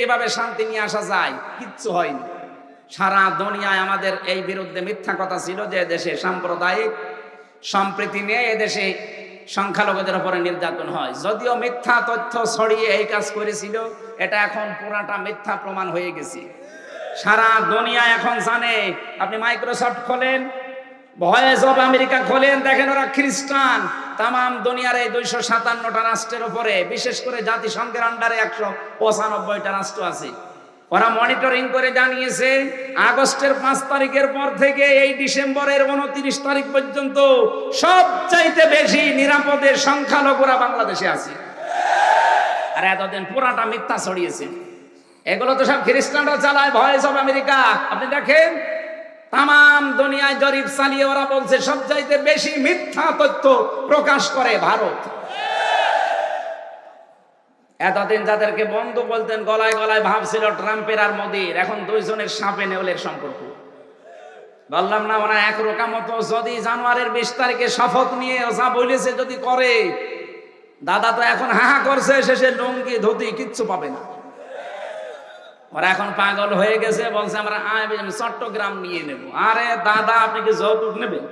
কীভাবে শান্তি নিয়ে আসা যায়, কিচ্ছু হয়নি। সারা দুনিয়ায় আমাদের এই বিরুদ্ধে মিথ্যা কথা ছিল যে দেশে সাম্প্রদায়িক সম্প্রীতি নিয়ে এদেশে সংখ্যালঘুদের উপরে নির্যাতন হয়। যদিও মিথ্যা তথ্য ছড়িয়ে এই কাজ করেছিল, এটা এখন পুরাটা মিথ্যা প্রমাণ হয়ে গেছে। সারা দুনিয়া এখন জানে, আপনি মাইক্রোসফট খোলেন, ভয়েস অফ আমেরিকা খোলেন, দেখেন ওরা খ্রিস্টান তাম দুনিয়ার এই দুইশো সাতান্নটা রাষ্ট্রের উপরে, বিশেষ করে জাতিসংঘের আন্ডারে একশো পঁচানব্বইটা রাষ্ট্র আছে। ওরা মনিটরিং করে জানিয়েছে, আগস্টের পাঁচ তারিখের পর থেকে এই ডিসেম্বরের উনত্রিশ তারিখ পর্যন্ত সবচাইতে বেশি নিরাপদের সংখ্যালঘুরা বাংলাদেশে আছে। আর এতদিন পুরাটা মিথ্যা ছড়িয়েছে। এগুলো তো সব খ্রিস্টানরা চালায়, ভয়েস অফ আমেরিকা। আপনি দেখেন তাম দুনিয়ায় জরিপ চালিয়ে ওরা বলছে, সবচাইতে বেশি মিথ্যা তথ্য প্রকাশ করে ভারত। এতদিন যাদেরকে বন্ধু বলতেন, গলায় গলায় ভাবছিল ট্রাম্পের আর মোদির, এখন দুইজনের সাপে নেউলের সম্পর্ক। বললাম, না, ওরা এক রোকা মতো, যদি জানুয়ারির বিশ তারিখে শপথ নিয়ে যা বলেছে যদি করে, দাদা তো এখন হাহা করছে, শেষে লুঙ্গি ধুতি কিচ্ছু পাবে না। ওরা এখন পাগল হয়ে গেছে, বলছে আমরা আয় চট্টগ্রাম নিয়ে নেব। আরে দাদা, আপনি কি যৌতুক নেবেন?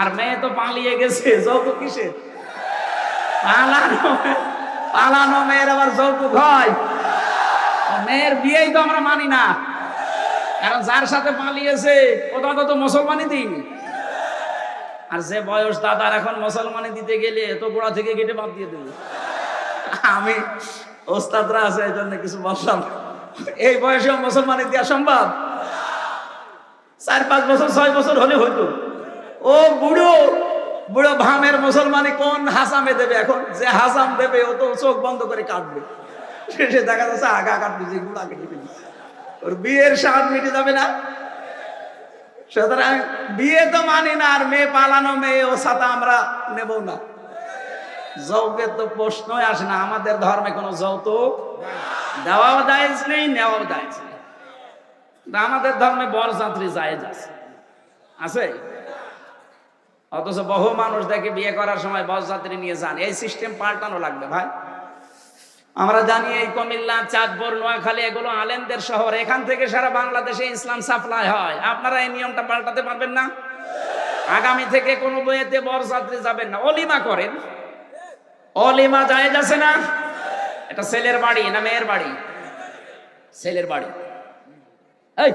আর মেয়ে তো পালিয়ে গেছে, যৌতুক কিসে পালানো পালানো মেয়ের আবার যৌতুক হয়। মেয়ের বিয়েই তো আমরা মানি না। কারণ যার সাথে পালিয়েছে ও দাদা তো মুসলমানই দিইনি। আর যে বয়স দাদার এখন মুসলমানি দিতে গেলে তো গোড়া থেকে কেটে বাদ দিয়ে দেবে। আমি ওস্তাদরা আছে, এই জন্য কিছু বললাম এই বয়সেও মুসলমানি দেওয়া সম্ভব? চার, পাঁচ বছর, ছয় বছর হলে হইতো। ও বুড়ো বুড়ো ভামের মুসলমানি কোন হাসামে দেবে এখন? যে হাসাম দেবে, ও তো চোখ বন্ধ করে কাটবে শেষে দেখা যাচ্ছে আগা কাটবে, যে গুড়া কেটে ফেলছে। ওর বিয়ের স্বাদ মিটে যাবে না। সুতরাং বিয়ে তো মানি না, আর মেয়ে পালানো মেয়ে ও সাথে আমরা নেব না। যৌকের তো প্রশ্নই আসে না, আমাদের ধর্মে কোনো যৌতুক দেওয়াও দায়জ নেই, নেওয়াও দায়জ নেই আমাদের ধর্মে বরযাত্রী জায়েজ আছে। আছে? অথচ বহু মানুষ দেখে বিয়ে করার সময় বরযাত্রী নিয়ে যান। এই সিস্টেম পাল্টানো লাগবে ভাই। আমরা জানি এই কুমিল্লা, চাঁদপুর, নোয়াখালী, এগুলো আলেমদের শহর। এখান থেকে সারা বাংলাদেশে ইসলাম সাপ্লাই হয়। আপনারা এই নিয়মটা পাল্টাতে পারবেন না? আগামী থেকে কোনো বইয়েতে বরযাত্রী যাবেন না। অলিমা করেন। অলিমা জায়েজ আছে না? এটা ছেলের বাড়ি না মেয়ের বাড়ি? ছেলের বাড়ি। এই!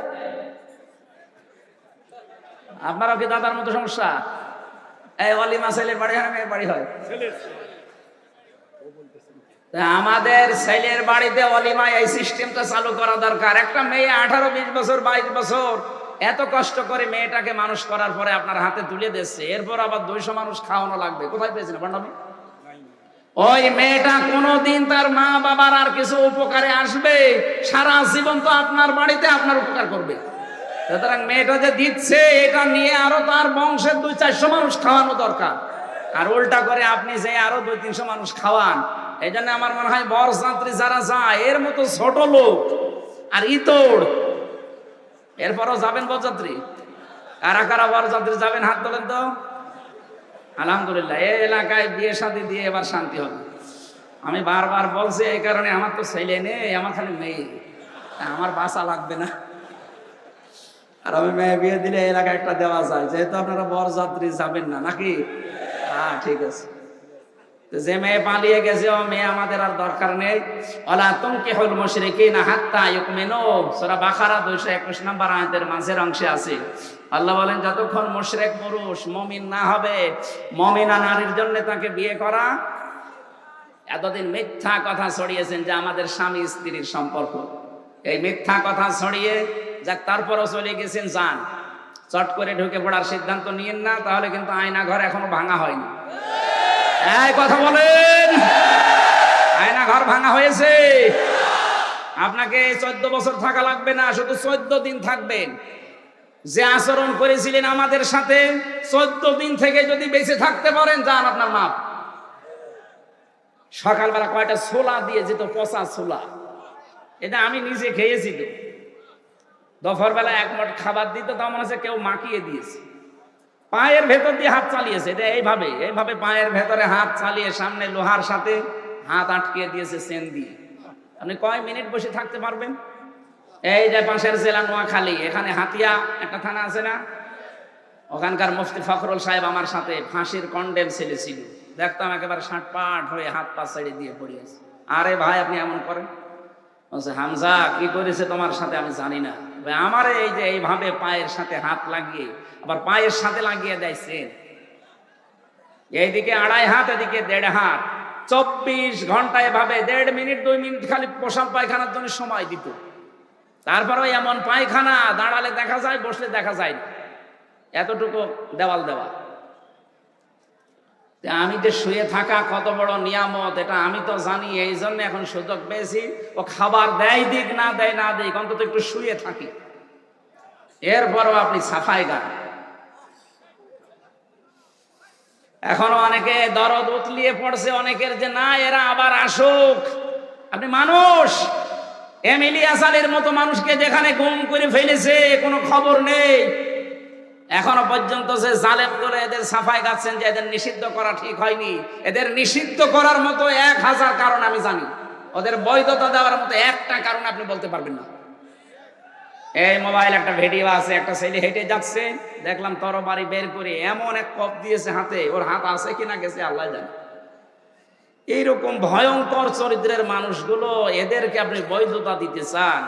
আপনারাও কি দাদার মতো সমস্যা? এই অলিমা ছেলের বাড়ি হয় মেয়ের বাড়ি হয়? আমাদের ছেলের বাড়িতে অলিমা এই সিস্টেমটা চালু করা দরকার। একটা মেয়ে আঠারো, বিশ বছর, বাইশ বছর এত কষ্ট করে মেয়েটাকে মানুষ করার পরে আপনার হাতে তুলে দিচ্ছে। এরপর আবার দুইশো মানুষ খাওয়ানো লাগবে। কোথায় পেয়েছিল পান্ডামি ওই মেয়েটা কোনোদিন তার মা বাবার আর কিছু উপকারে আসবে? সারা জীবন তো আপনার বাড়িতে আপনার উপকার করবে। সুতরাং মেয়েটা যে দিচ্ছে, এটা নিয়ে আরও তার বংশের দুই চারশো মানুষ খাওয়ানো দরকার। আর উল্টা করে আপনি যে আরও দুই তিনশো মানুষ খাওয়ান, এই জন্য আমার মনে হয় বরযাত্রী যারা যায়, এর মতো ছোট লোক আর ইতর, এরপরও যাবেন বরযাত্রী? কারা কারা বরযাত্রী যাবেন, হাত তোলেন তো। আলহামদুলিল্লাহ, এই এলাকায় বিয়ে শাদি দিয়ে এবার শান্তি হবে। আমি বারবার বলছি, এই কারণে আমার তো ছেলে নেই, আমার খালি মেয়ে। আমার বাসা লাগবে না। আর আমি মেয়ে বিয়ে দিলে এলাকায় একটা দেওয়া যায়। যেহেতু আপনারা বরযাত্রী যাবেন না, নাকি? হ্যাঁ ঠিক আছে। যে মেয়ে পালিয়ে গেছে, ও মেয়ে আমাদের আর দরকার নেই। ওলা তুমকে হল মুশরিকি না হাত্তা সূরা বাকারা 221 নম্বর আয়াতের মাঝের অংশে আছে। আল্লাহ বলেন, যতক্ষণ মুশরিক পুরুষ মুমিন না হবে, মুমিনা নারীর জন্য তাকে বিয়ে করা এতদিন মিথ্যা কথা ছড়িয়েছেন যে আমাদের স্বামী স্ত্রীর সম্পর্ক। এই মিথ্যা কথা ছড়িয়ে যাক, তারপরও চলে গেছেন যান চট করে ঢুকে পড়ার সিদ্ধান্ত নিয়েন না, তাহলে কিন্তু আয়না ঘর এখনও ভাঙা হয়নি। এই কথা বলেন। আয়না ঘর ভাঙা হয়েছে। আপনাকে চোদ্দ বছর থাকা লাগবে না, শুধু চোদ্দ দিন থাকবেন। যে আচরণ করেছিলেন আমাদের সাথে, চোদ্দ দিন থেকে যদি বেঁচে থাকতে পারেন, যান আপনার মাপ। সকালবেলা কয়টা ছোলা দিয়ে যেত, পচা ছোলা। এটা আমি নিজে খেয়েছি তো। দফর বেলা এক মট খাবার দিত তা মনে হচ্ছে কেউ মাখিয়ে দিয়েছে। পায়ের ভেতর দিয়ে হাত চালিয়েছে। এটা এইভাবে এইভাবে পায়ের ভেতরে হাত চালিয়ে সামনে লোহার সাথে হাত আটকিয়ে দিয়েছে সেন দিয়ে আপনি কয় মিনিট বসে থাকতে পারবেন? এই যে পাশের জেলা নোয়াখালী, এখানে হাতিয়া একটা থানা আছে না? ওখানকার মুফতি ফখরুল সাহেব আমার সাথে ফাঁসির কন্ডেম ছেলে ছিল দেখতাম একেবারে ষাট পাট হয়ে হাত পা ছেড়ে দিয়ে পড়ে আছে। আরে ভাই, আপনি এমন করেন? বলছে, হামজা, কি করেছে তোমার সাথে আমি জানি না। আমার এই যে এইভাবে পায়ের সাথে হাত লাগিয়ে আবার পায়ের সাথে লাগিয়ে দেয়ছেন এইদিকে আড়াই হাত, এদিকে দেড় হাত। চব্বিশ ঘণ্টা এভাবে দেড় মিনিট, দুই মিনিট খালি পোশাক পায়খানার জন্য সময় দিত। তারপরেও এমন পায়খানা, দাঁড়ালে দেখা যায়, বসলে দেখা যায় এতটুকু দেওয়াল দেওয়া। আমি যে শুয়ে থাকা কত বড় নিয়ামত, এটা আমি তো জানি, এই জন্য এখন সুযোগ পেয়েছি। ও খাবার দেয় দিক, না দেয় না দিক, অন্তত একটু শুয়ে থাকি। এরপরও আপনি সাফাই গান। এখনও অনেকে দরদ উতলিয়ে পড়ছে, অনেকের যে না, এরা আবার আসুক। আপনি মানুষ এমিলি আসালের মতো মানুষকে যেখানে গুম করে ফেলেছে, কোনো খবর নেই। এখনও পর্যন্ত যে জালেম করে এদের সাফাই গাচ্ছেন যে এদের নিষিদ্ধ করা ঠিক হয়নি, এদের নিষিদ্ধ করার মতো এক হাজার কারণ আমি জানি। ওদের বৈধতা দেওয়ার মতো একটা কারণ আপনি বলতে পারবেন না। এই মোবাইল একটা ভিডিও আছে, একটা ছেলে হেঁটে যাচ্ছে। দেখলাম তরবারি বের করে এমন এক কপ দিয়েছে হাতে, ওর হাত আছে কিনা গেছে আল্লাহ জানে। এইরকম ভয়ঙ্কর চরিত্রের মানুষগুলো, এদেরকে আপনি বৈধতা দিতে চান।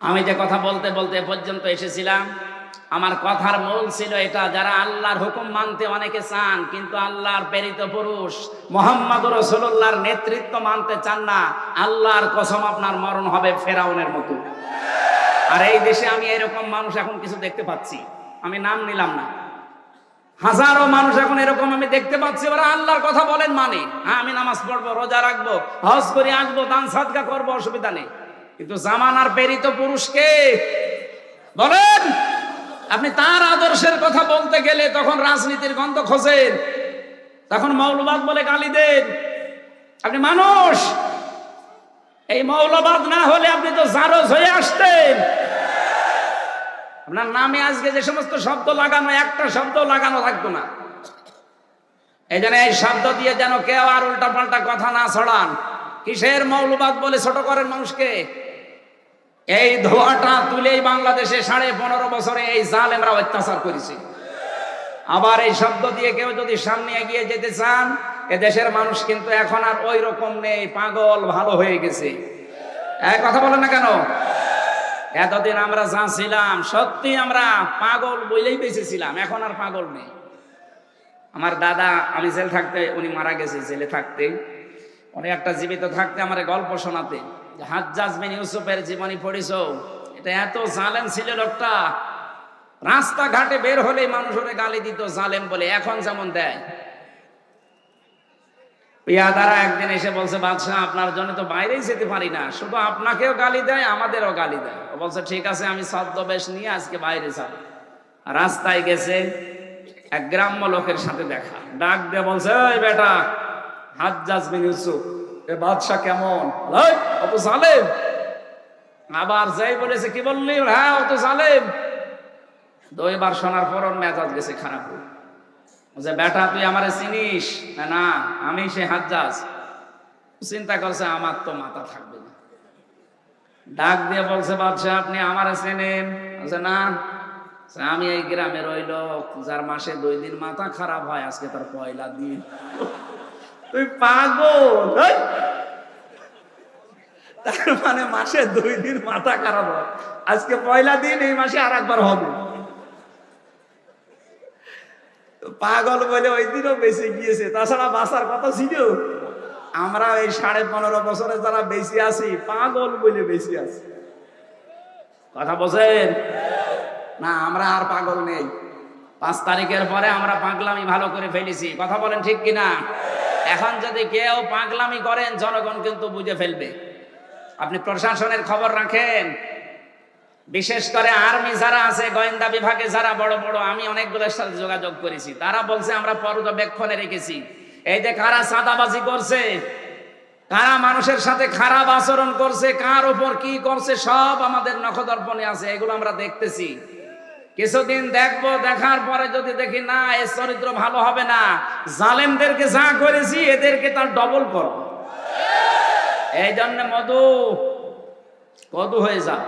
আমি যে কথা বলতে বলতে পর্যন্ত এসেছিলাম। আমার কথার মূল ছিল এটা, যারা আল্লাহর হুকুম মানতে অনেকে চান, কিন্তু আল্লাহর প্রেরিত পুরুষ মোহাম্মদ রসুল্লাহর নেতৃত্ব মানতে চান না, আল্লাহর কসম আপনার মরণ হবে ফেরাউনের মতো। আর এই দেশে আমি এরকম মানুষ এখন কিছু দেখতে পাচ্ছি, আমি নাম নিলাম না। হাজারো মানুষ এখন এরকম আমি দেখতে পাচ্ছি, ওরা আল্লাহর কথা বলেন মানে। হ্যাঁ আমি নামাজ পড়ব, রোজা রাখব, হজ করে, আসব, দান, সাদকা করব, অসুবিধা নেই। কিন্তু জামানার প্রেরিত পুরুষকে বলেন! আপনি তার আদর্শের কথা বলতে গেলে তখন রাজনীতির গন্ধ খোঁজেন। তখন মৌলবাদ বলে গালি দেন। আপনি মানুষ। এই মৌলবাদ না হলে আপনি তো জারজ হয়ে আসতেন। আপনার নামে আজকে যে সমস্ত শব্দ লাগানো, একটা শব্দ লাগানো থাকতো না। এই জন্য এই শব্দ দিয়ে যেন কেউ আর উল্টা পাল্টা কথা না ছড়ান। কিসের মৌলবাদ বলে ছোট করেন মানুষকে? এই ধোয়াটা তুলেই বাংলাদেশে সাড়ে পনেরো বছরে এই জালেমরা অত্যাচার করেছে। আবার এই শব্দ দিয়ে কেউ যদি সামনে এগিয়ে যেতে চান দেশের মানুষ কিন্তু এখন আর ওই রকম নেই, পাগল, ভালো হয়ে গেছে। এক কথা বলেন না কেন? এতদিন আমরা যা ছিলাম, সত্যি আমরা পাগল বইলেই বেঁচেছিলাম এখন আর পাগল নেই। আমার দাদা, আমি জেল থাকতে, উনি মারা গেছে জেলে থাকতে। উনি একটা জীবিত থাকতে আমার গল্প শোনাতে হাজ্জাজ বিন ইউসুফের জীবনী পড়িস এটা এত জালেম ছিল লোকটা। রাস্তাঘাটে বের হলেই মানুষ ওরে গালি দিত জালেম বলে, এখন যেমন দেয়। পিয়াদারা একদিন এসে বলছে, বাদশাহ, আপনার জন্য তো বাইরেই যেতে পারি না। শুধু আপনাকেও গালি দেয়, আমাদেরও গালি দেয়। বলছে, ঠিক আছে, আমি ছদ্মবেশ নিয়ে আজকে বাইরে যাব। রাস্তায় গেছে এক গ্রাম্য লোকের সাথে দেখা। ডাক দিয়ে বলছে ওই বেটা, হাজ্জাজ বিন ইউসুফ এ বাদশাহ কেমন? ওই, ও তো জালেম। আবার যাই বলেছে কি বললি? হ্যাঁ অত জালেম। দুইবার শোনার পর ওর মেজাজ গেছে খারাপ। যে বেটা তুই আমারে চিনিস? না, আমি সে হাজ্জাজ। চিন্তা করছে আমার তো মাথা থাকবে না। ডাক দিয়ে বলছে বাদশাহ আপনি আমারে চেনেন? বলছে না। আমি এই গ্রামের ওই লোক যার মাসে দুই দিন মাথা খারাপ হয় আজকে তার পয়লা দিন। তুই পাগল তার মানে মাসে দুই দিন মাথা খারাপ হয়। আজকে পয়লা দিন, এই মাসে আর একবার হবে পাগল বলে ওই দিনও বেঁচে গিয়েছে। তাছাড়া বাঁচার কথা ছিল। আমরা এই সাড়ে পনেরো বছরে যারা বেশি আছি, পাগল বলে বেশি আছি। কথা বলছেন? না, আমরা আর পাগল নেই। পাঁচ তারিখের পরে আমরা পাগলামি ভালো করে ফেলেছি। কথা বলেন ঠিক কিনা? এখন যদি কেউ পাগলামি করেন, জনগণ কিন্তু বুঝে ফেলবে। আপনি প্রশাসনের খবর রাখেন। বিশেষ করে আর্মি যারা আছে, গোয়েন্দা বিভাগে যারা বড় বড়, আমি অনেকগুলোর সাথে যোগাযোগ করেছি। তারা বলছে, আমরা পর্যবেক্ষণে রেখেছি। এই যে কারা চাঁদাবাজি করছে, কারা মানুষের সাথে খারাপ আচরণ করছে, কার উপর কি করছে, সব আমাদের নখদর্পণে আছে, এগুলো আমরা দেখতেছি। কিছুদিন দেখব, দেখার পরে যদি দেখি, না, এর চরিত্র ভালো হবে না, জালেমদেরকে যা করেছি, এদেরকে তার ডবল করব এই জন্য মধু কদু হয়ে যাও।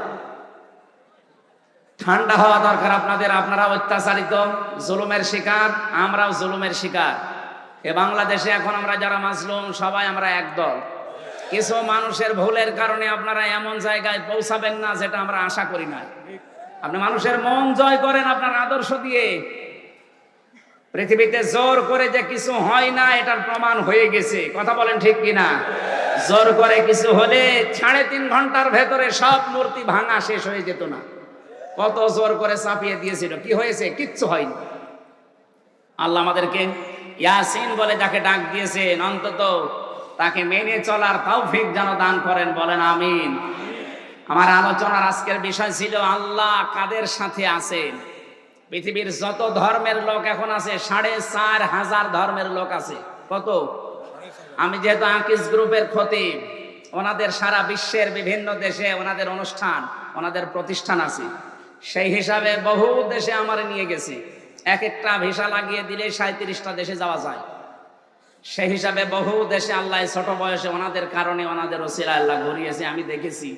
ঠান্ডা হওয়া দরকার আপনাদের, আপনারা অত্যাচারিত, জুলুমের শিকার, আমরাও জুলুমের শিকার। এ বাংলাদেশে এখন আমরা যারা মাসলুম সবাই আমরা একদল কিছু মানুষের ভুলের কারণে আপনারা এমন জায়গায় পৌঁছাবেন না, যেটা আমরা আশা করি না। আপনি মানুষের মন জয় করেন আপনার আদর্শ দিয়ে। পৃথিবীতে জোর করে যে কিছু হয় না, এটার প্রমাণ হয়ে গেছে। কথা বলেন ঠিক কিনা? জোর করে কিছু হলে সাড়ে তিন ঘণ্টার ভেতরে সব মূর্তি ভাঙা শেষ হয়ে যেত না। কত জোর করে চাপিয়ে দিয়েছিল। কি হয়েছে? কিচ্ছু হয়নি। আল্লাহ আমাদেরকে ইয়াসিন বলে যাকে ডাক দিয়েছেন, অন্তত তাকে মেনে চলার তাও ফিক যেন দান করেন, বলেন আমিন। আমার আলোচনার আজকের বিষয় ছিল আল্লাহ কাদের সাথে আছেন পৃথিবীর যত ধর্মের লোক এখন আছে, সাড়ে চার হাজার ধর্মের লোক আছে। কত? আমি যেহেতু আকিস গ্রুপের খতিব ওনাদের সারা বিশ্বের বিভিন্ন দেশে ওনাদের অনুষ্ঠান, ওনাদের প্রতিষ্ঠান আছে। সেই হিসাবে বহু দেশে আমার নিয়ে গেছে। এক একটা ভিসা লাগিয়ে দিলে সাঁত্রিশটা দেশে যাওয়া যায়। সেই হিসাবে বহু দেশে আল্লাহ ছোট বয়সে ওনাদের কারণে ওনাদের ওসিলা আল্লাহ ঘুরিয়েছে, আমি দেখেছি।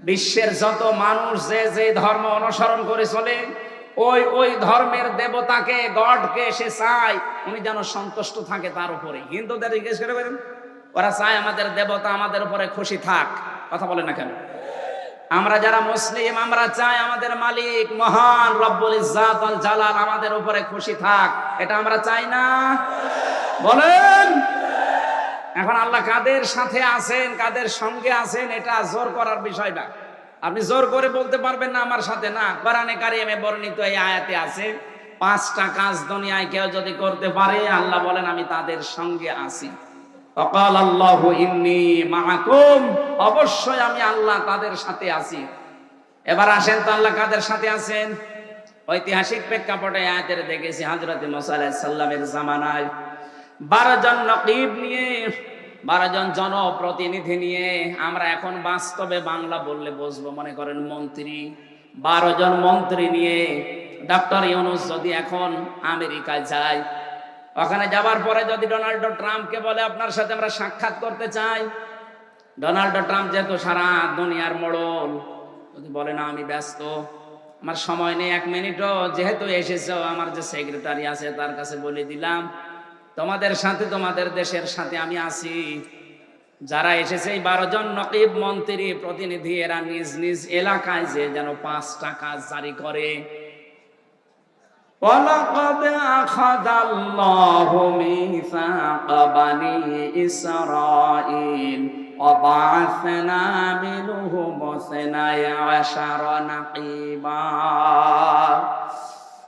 বিশ্বের যত মানুষ যে যে ধর্ম অনুসরণ করে চলে, ওই ওই ধর্মের দেবতাকে, গডকে সে চায়, উনি যেন সন্তুষ্ট থাকে তার উপরে। হিন্দুদের জিজ্ঞেস করে বলেন, ওরা চায় আমাদের দেবতা আমাদের উপরে খুশি থাক। কথা বলে না কেন? আমরা যারা মুসলিম, আমরা চাই আমাদের মালিক, মহান রব্বুল ইজ্জাত আল জালাল আমাদের উপরে খুশি থাক। এটা আমরা চাই না। বলেন! এখন আল্লাহ কাদের সাথে আছেন, কাদের সঙ্গে আছেন, এটা জোর করার বিষয় না। আপনি জোর করে বলতে পারবেন না আমার সাথে, না, কোরআনে কারিমে বর্ণিত এই আয়াতে আছে, পাঁচটা কাজ দুনিয়ায় কেউ যদি করতে পারে, আল্লাহ বলেন, আমি তাদের সঙ্গে আছি। অকাল আল্লাহ ইন্নি মাকুম অবশ্যই আমি আল্লাহ তাদের সাথে আছি। এবার আসেন তো আল্লাহ কাদের সাথে আছেন? ঐতিহাসিক প্রেক্ষাপটে আয়াতের দেখেছি হজরত সাল্লামের জামানায়। বারো জন নকিব নিয়ে বারো জন জনপ্রতিনিধি নিয়ে আমরা এখন বাস্তবে বাংলা বললে বসবো মনে করেন মন্ত্রী। বারো জন মন্ত্রী নিয়ে ডক্টর ইউনুস যদি এখন আমেরিকায় যায়, ওখানে যাবার পরে যদি ডোনাল্ড ট্রাম্পকে বলে আপনার সাথে আমরা সাক্ষাৎ করতে চাই, ডোনাল্ড ট্রাম্প যেহেতু সারা দুনিয়ার মোড়ল, যদি বলে না আমি ব্যস্ত, আমার সময় নেই এক মিনিটও, যেহেতু এসেছ, আমার যে সেক্রেটারি আছে তার কাছে বলে দিলাম তোমাদের সাথে তোমাদের দেশের সাথে আমি আছি যারা এসেছে এই বারো জন নকিব মন্ত্রী প্রতিনিধি এরা নিজ নিজ এলাকায় যে যেন পাঁচটা কাজ জারি করে ولقد أخذ الله ميثاق بني إسرائيل وبعثنا منهم اثني عشر نقيبا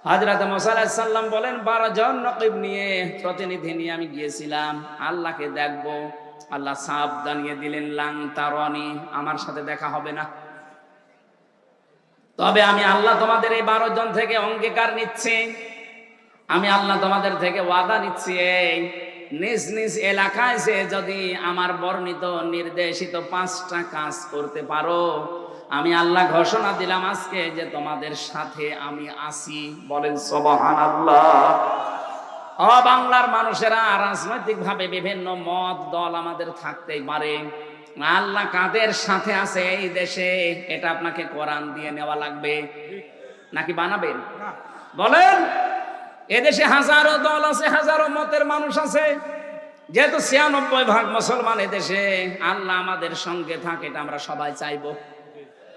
হাজরত সাল্লাম বলেন, বারো জন নকিব নিয়ে প্রতিনিধি নিয়ে আমি গিয়েছিলাম। আল্লাহকে দেখব। আল্লাহ সাপ জানিয়ে দিলেন, লাং তারনি, আমার সাথে দেখা হবে না। তবে আমি আল্লাহ তোমাদের এই বারো জন থেকে অঙ্গীকার নিচ্ছি। আমি আল্লাহ তোমাদের থেকে ওয়াদা নিচ্ছি, এই নিজ নিজ এলাকায় যে যদি আমার বর্ণিত, নির্দেশিত পাঁচটা কাজ করতে পারো আমি আল্লাহ ঘোষণা দিলাম আজকে যে তোমাদের সাথে আমি আসি বলেন সবহান আল্লাহ অ বাংলার মানুষেরা রাজনৈতিক ভাবে বিভিন্ন মত দল আমাদের থাকতেই পারে। আল্লাহ কাদের সাথে আছে এই দেশে? এটা আপনাকে কোরআন দিয়ে নেওয়া লাগবে। নাকি বানাবেন? বলেন এদেশে হাজারো দল আছে হাজারো মতের মানুষ আছে। যেহেতু ছিয়ানব্বই ভাগ মুসলমান এদেশে আল্লাহ আমাদের সঙ্গে থাকে এটা আমরা সবাই চাইব।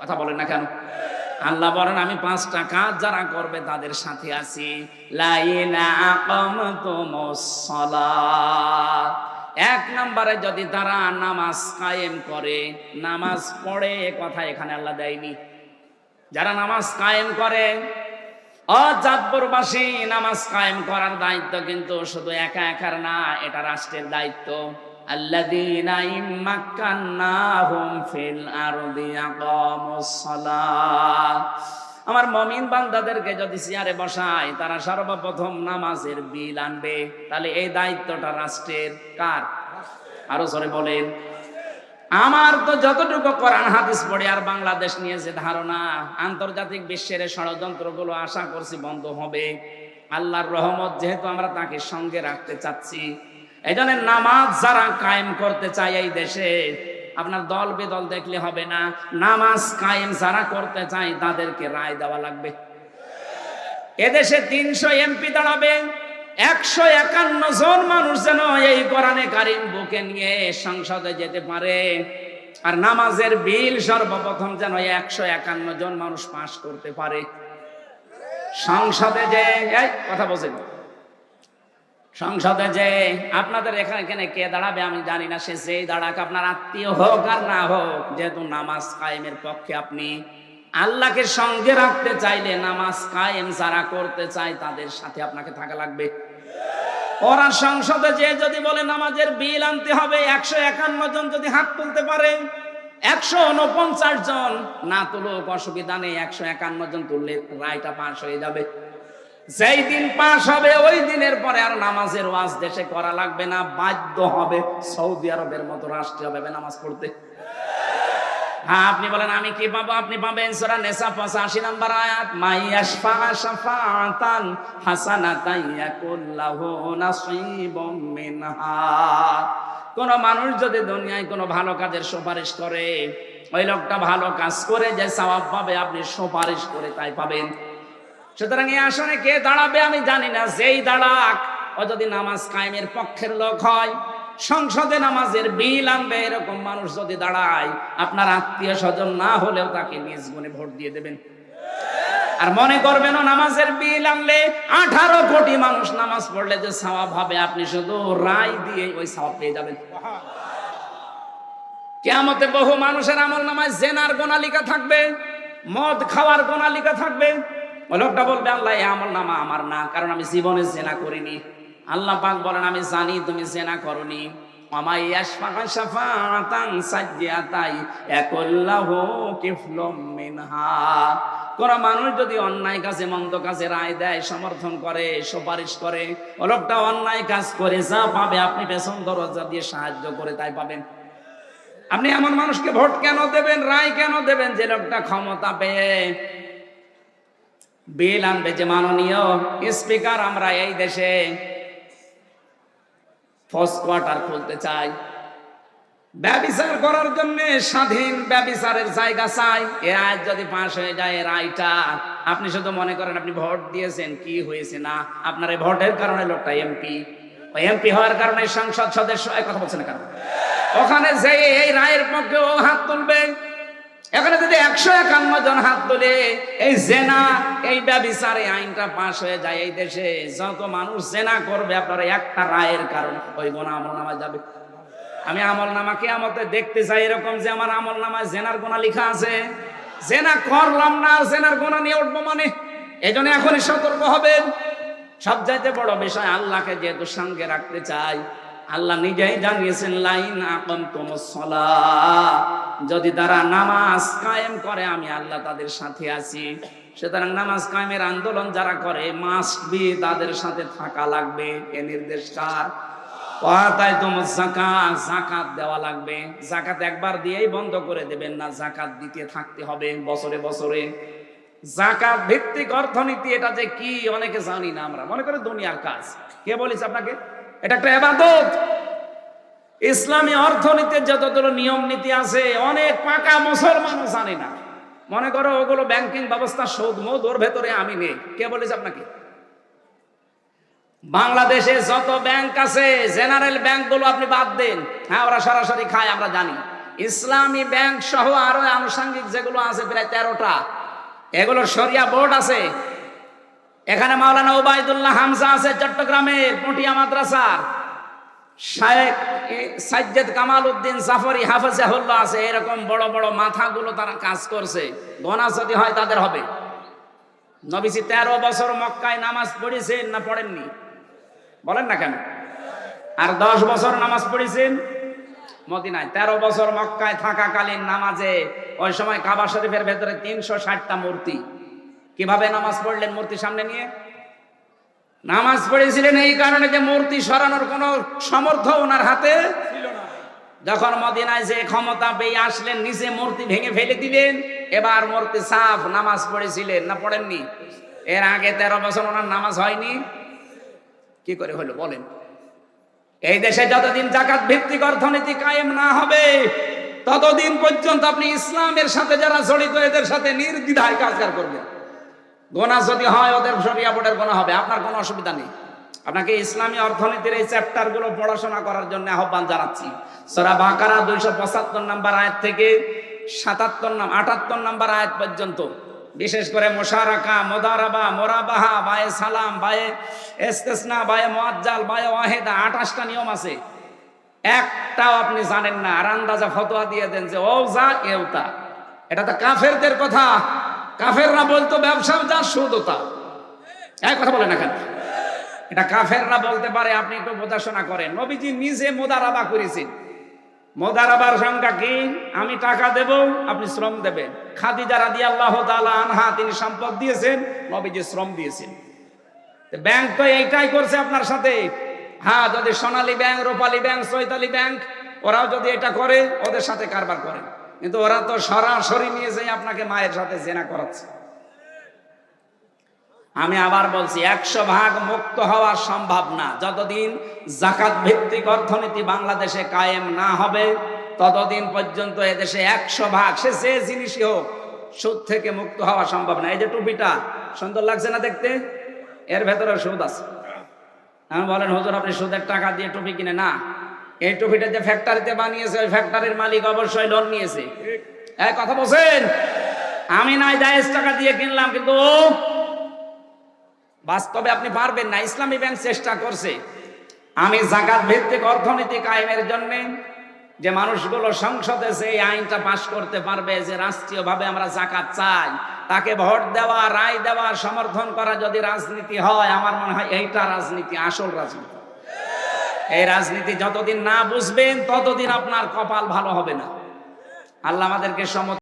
কথা বলেন না কেন? আল্লাহ বলেন, আমি পাঁচটা কাজ যারা করবে তাদের সাথে আছি। এক নম্বরে যদি তারা নামাজ কায়েম করে, নামাজ পড়ে, এ কথা এখানে আল্লাহ দেয়নি। যারা নামাজ কায়েম করে অজাতপুরবাসী নামাজ কায়েম করার দায়িত্ব কিন্তু শুধু একা একার না, এটা রাষ্ট্রের দায়িত্ব। الذين إن مكناهم في الأرض أقاموا الصلاة আমার মমিন বান্দাদেরকে যদি চেয়ারে বসায় তারা সর্বপ্রথম নামাজের বিল আনবে তাহলে এই দায়িত্বটা রাষ্ট্রের কার আরো সরে বলেন আমার তো যতটুকু কোরআন হাদিস পড়ে আর বাংলাদেশ নিয়ে যে ধারণা আন্তর্জাতিক বিশ্বের ষড়যন্ত্রগুলো আশা করছি বন্ধ হবে আল্লাহর রহমত যেহেতু আমরা তাকে সঙ্গে রাখতে চাচ্ছি এই জন্য নামাজ যারা কায়েম করতে চায় এই দেশে, আপনার দল বেদল দেখলে হবে না। নামাজ কায়েম যারা করতে চায়, তাদেরকে রায় দেওয়া লাগবে। এদেশে তিনশো এমপি দাঁড়াবে, একশো একান্ন জন মানুষ যেন এই কোরআনে কারিম বুকে নিয়ে সংসদে যেতে পারে। আর নামাজের বিল সর্বপ্রথম যেন একশো একান্ন জন মানুষ পাশ করতে পারে। সংসদে যে কথা বলছেন। সংসদে যে আপনাদের এখানে এখানে কে দাঁড়াবে আমি জানি না, সে যেই দাঁড়াক আপনার আত্মীয় হোক আর না হোক, যেহেতু নামাজ কায়েমের পক্ষে আপনি আল্লাহকে সঙ্গে রাখতে চাইলে, নামাজ কায়েম যারা করতে চায় তাদের সাথে আপনাকে থাকা লাগবে। ওরা সংসদে যে যদি বলে নামাজের বিল আনতে হবে, একশো একান্ন জন যদি হাত তুলতে পারে, একশো উনপঞ্চাশ জন, না তুলুক, অসুবিধা নেই, একশো একান্ন জন তুললে রায়টা পাশ হয়ে যাবে। যেই দিন পাশ হবে, ওই দিনের পরে আর নামাজের ওয়াজ দেশে করা লাগবে না, বাধ্য হবে সৌদি আরবের মতো রাষ্ট্রে হবে। নামাজ পড়তে। হ্যাঁ আপনি বলেন, আমি কি পাবো? আপনি পাবেন সূরা নেসা 85 নাম্বার আয়াত মিনহা। কোন মানুষ যদি দুনিয়ায় কোনো ভালো কাজের সুপারিশ করে, ওই লোকটা ভালো কাজ করে, যে সওয়াব পাবে, আপনি সুপারিশ করে তাই পাবেন। সুতরাং এই আসনে কে দাঁড়াবে আমি জানি না, যেই দাঁড়াক, ও যদি নামাজ কায়েমের পক্ষের লোক হয়, সংসদে নামাজের বিল আনবে, এরকম মানুষ যদি দাঁড়ায়, আপনার আত্মীয় স্বজন না হলেও তাকে নিজ গুণে ভোট দিয়ে দেবেন। আর মনে করবেন নামাজের বিল আনলে আঠারো কোটি মানুষ নামাজ পড়লে যে সওয়াব হবে, আপনি শুধু রায় দিয়ে ওই সওয়াব পেয়ে যাবেন। কেয়ামতে বহু মানুষের আমল নামায় জেনার গোনা লিখা থাকবে, মদ খাওয়ার গোনা লিখা থাকবে লোকটা বলবে, আল্লাহ এই আমল নামা, আমার না, কারণ আমি জীবনে জেনা করিনি। আল্লাহ পাক বলেন, আমি জানি তুমি জেনা করনি। কোন মানুষ যদি অন্যায় কাজে, মন্দ কাজে রায় দেয়, সমর্থন করে, সুপারিশ করে ও অন্যায় কাজ করে যা পাবে, আপনি পেছন দরজা দিয়ে সাহায্য করে তাই পাবেন। আপনি এমন মানুষকে ভোট কেন দেবেন, রায় কেন দেবেন? যে লোকটা ক্ষমতা পেয়ে বিল আনবে যে মাননীয় স্পিকার, আমরা এই দেশে ফার্স্ট কোয়ার্টার খুলতে চাই। ব্যবিচার করার জন্য স্বাধীন ব্যবিচারের জায়গা চাই। এ আজ যদি পাশ হয়ে যায় এর আয়টা আপনি শুধু মনে করেন, আপনি ভোট দিয়েছেন, কি হয়েছে না? আপনার এই ভোটের কারণে লোকটা এমপি এমপি হওয়ার কারণে সংসদ সদস্য কথা বলছেন কেন? ওখানে যে এই রায়ের পক্ষে ও হাত তুলবে। এখানে যদি একশো একান্ন জন হাত তুলে, এই জেনা, এই ব্যবিচারে আইনটা পাশ হয়ে যায় এই দেশে। যত মানুষ জেনা করবে, আপনার একটা রায়ের কারণে ওই গোনা আমল নামায় যাবে। আমি আমল নামাকে আমাদের দেখতে চাই এরকম যে আমার আমল নামায় জেনার গোনা লেখা আছে। জেনা করলাম না জেনার গোনা নিয়ে উঠবো মানে? এই জন্য এখনই সতর্ক হবেন। সবচাইতে বড় বিষয় আল্লাহকে যেহেতু সঙ্গে রাখতে চাই আল্লাহ নিজেই জানিয়েছেন, লাইন আকম তোমসলা যদি তারা নামাজ কায়েম করে, আমি আল্লাহ তাদের সাথে আছি। সুতরাং নামাজ কায়েমের আন্দোলন যারা করে মাস্ট বি তাদের সাথে থাকা লাগবে। এ নির্দেশ কার? তাই তোমার জাকাত জাকাত দেওয়া লাগবে। জাকাত একবার দিয়েই বন্ধ করে দেবেন না জাকাত দিতে থাকতে হবে বছরে বছরে। জাকাত ভিত্তিক অর্থনীতি, এটা যে কি, অনেকে জানি না আমরা। মনে করে দুনিয়ার কাজ। কে বলিস আপনাকে? এটা একটা এবাদত ইসলামী অর্থনীতির যতগুলো নিয়ম নীতি আছে, অনেক পাকা মুসলমানও জানে না। মনে করো ওগুলো ব্যাংকিং ব্যবস্থা সুদ মৌদ ওর ভেতরে আমি নেই। কে বলেছে আপনাকে? বাংলাদেশে যত ব্যাংক আছে, জেনারেল ব্যাংকগুলো আপনি বাদ দেন। হ্যাঁ ওরা সরাসরি খায়, আমরা জানি। ইসলামী ব্যাংক সহ আরও আনুষঙ্গিক যেগুলো আছে, প্রায় তেরোটা। এগুলোর সরিয়া বোর্ড আছে। এখানে মাওলানা ওবায়দুল্লাহ হামসা আছে চট্টগ্রামের পটিয়া মাদ্রাসার শায়েক সাজ্জেদ কামাল উদ্দিন জাফরি হাফেজাহুল্লাহ আছে, এরকম বড় বড় মাথাগুলো তারা কাজ করছে। গোনা যদি হয় তাদের হবে। নবীজি তেরো বছর মক্কায় নামাজ পড়েছেন না পড়েননি? বলেন না কেন? আর দশ বছর নামাজ পড়েছেন? মদিনায়। তেরো বছর মক্কায় থাকাকালীন নামাজে ওই সময় কাবা শরীফের ভেতরে তিনশো ষাটটা মূর্তি। কীভাবে নামাজ পড়লেন মূর্তি সামনে নিয়ে? নামাজ পড়েছিলেন এই কারণে যে মূর্তি সরানোর কোনো সমর্থ ওনার হাতে যখন মদিনায় যে ক্ষমতা পেয়ে আসলেন নিচে মূর্তি ভেঙে ফেলে দিলেন, এবার মূর্তি সাফ নামাজ পড়েছিলেন, না পড়েননি? এর আগে তেরো বছর ওনার নামাজ হয়নি। কি করে হলো বলেন? এই দেশে যতদিন জাকাত ভিত্তিক অর্থনীতি কায়েম না হবে, ততদিন পর্যন্ত আপনি ইসলামের সাথে যারা জড়িত, এদের সাথে নির্দ্বিধায় কাজকার করবেন? গোনা যদি হয়, ওদের শরিয়া বোর্ডের গোনা হবে। আপনার কোনো অসুবিধা নেই। আপনাকে ইসলামী অর্থনীতির এই চ্যাপ্টারগুলো পড়াশোনা করার জন্য আহ্বান জানাচ্ছি। সরা বাকারা দুইশো পঁচাত্তর নাম্বার আয়াত থেকে সাতাত্তর নাম, আটাত্তর নাম্বার আয়াত পর্যন্ত। বিশেষ করে মোশারাকা, মোদারাবা, মোরাবাহা, বায়ে সালাম, বায়ে এস্তেসনা, বায়ে মোয়াজ্জাল বায়ে ওয়াহেদা, আঠাশটা নিয়ম আছে। একটাও আপনি জানেন না। আর আন্দাজা ফতোয়া দিয়ে দেন যে, ও যা এটা তো কাফেরদের কথা। কাফেররা বলতো, ব্যবসা যা সুদ তা। এক কথা বলে না এটা কাফেররা বলতে পারে, আপনি একটু বোঝাশোনা করেন। নবীজি নিজে মোদারাবা করেছেন। মোদারাবার সংখ্যা কি? আমি টাকা দেব, আপনি শ্রম দেবেন। খাদিজা রাদি আল্লাহ আনহা, তিনি সম্পদ দিয়েছেন, নবীজি শ্রম দিয়েছেন। ব্যাংক তো এইটাই করছে আপনার সাথে। হ্যাঁ যদি Sonali bank, Rupali bank, Chaitali bank, ওরাও যদি এটা করে, ওদের সাথে কারবার করে কিন্তু ওরা তো সরাসরি নিয়ে যেয়ে আপনাকে মায়ের সাথে জেনা করাচ্ছে। আমি আবার বলছি, একশো ভাগ মুক্ত হওয়া সম্ভব না। যতদিন জাকাত ভিত্তিক অর্থনীতি বাংলাদেশে কায়েম না হবে, ততদিন পর্যন্ত এদেশে একশো ভাগ, সে যে জিনিসই হোক, সুদ থেকে মুক্ত হওয়া সম্ভব না। এই যে টুপিটা, সুন্দর লাগছে না দেখতে? এর ভেতরে সুদ আছে। আমি বলেন, হুজুর, আপনি সুদের টাকা দিয়ে টুপি কিনে, না। এই যে ফ্যাক্টরিতে বানিয়েছে, ওই ফ্যাক্টরির মালিক অবশ্যই লোন নিয়েছে। কথা বলছেন? আমি টাকা দিয়ে কিনলাম, কিন্তু বাস্তবে আপনি পারবেন না। ইসলামী ব্যাংক চেষ্টা করছে। আমি জাকাত ভিত্তিক অর্থনীতি কায়েমের জন্য যে মানুষগুলো সংসদে যে আইনটা পাশ করতে পারবে, যে রাষ্ট্রীয়ভাবে আমরা জাকাত চাই, তাকে ভোট দেওয়া, রায় দেওয়া, সমর্থন করা যদি রাজনীতি হয়, আমার মনে হয় এইটা রাজনীতি, আসল রাজনীতি। এই রাজনীতি যতদিন না বুঝবেন ততদিন আপনার কপাল ভালো হবে না। আল্লাহ আমাদেরকে সম